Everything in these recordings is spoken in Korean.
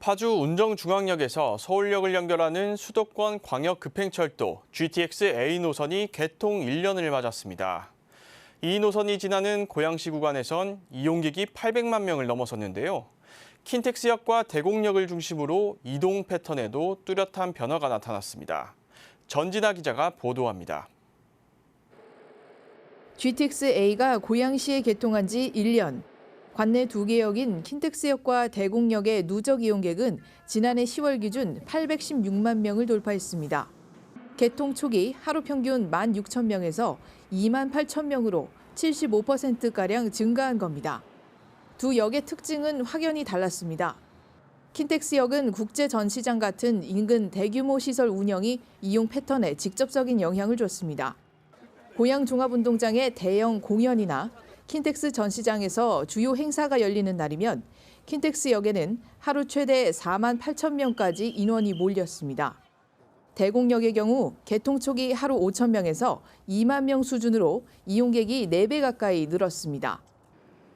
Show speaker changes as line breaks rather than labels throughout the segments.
파주 운정중앙역에서 서울역을 연결하는 수도권 광역급행철도 GTX A 노선이 개통 1년을 맞았습니다. 이 노선이 지나는 고양시 구간에선 이용객이 800만 명을 넘어섰는데요. 킨텍스역과 대곡역을 중심으로 이동 패턴에도 뚜렷한 변화가 나타났습니다. 전진아 기자가 보도합니다.
GTX-A가 고양시에 개통한 지 1년. 관내 두 개역인 킨텍스역과 대곡역의 누적 이용객은 지난해 10월 기준 816만 명을 돌파했습니다. 개통 초기 하루 평균 1만 6천 명에서 2만 8천 명으로 75%가량 증가한 겁니다. 두 역의 특징은 확연히 달랐습니다. 킨텍스역은 국제 전시장 같은 인근 대규모 시설 운영이 이용 패턴에 직접적인 영향을 줬습니다. 고양 종합운동장의 대형 공연이나 킨텍스 전시장에서 주요 행사가 열리는 날이면 킨텍스역에는 하루 최대 4만 8천 명까지 인원이 몰렸습니다. 대곡역의 경우 개통 초기 하루 5천 명에서 2만 명 수준으로 이용객이 4배 가까이 늘었습니다.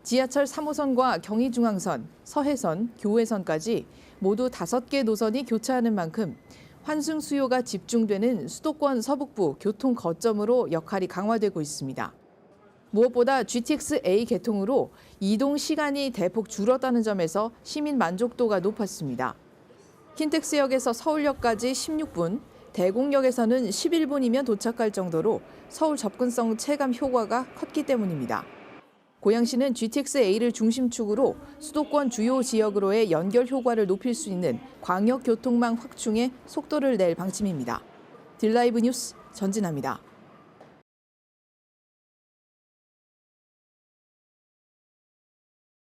지하철 3호선과 경의중앙선, 서해선, 교외선까지 모두 5개 노선이 교차하는 만큼 환승 수요가 집중되는 수도권 서북부 교통 거점으로 역할이 강화되고 있습니다. 무엇보다 GTX-A 개통으로 이동 시간이 대폭 줄었다는 점에서 시민 만족도가 높았습니다. 킨텍스역에서 서울역까지 16분, 대곡역에서는 11분이면 도착할 정도로 서울 접근성 체감 효과가 컸기 때문입니다. 고양시는 GTX-A를 중심축으로 수도권 주요 지역으로의 연결 효과를 높일 수 있는 광역 교통망 확충에 속도를 낼 방침입니다. 딜라이브 뉴스 전진합니다.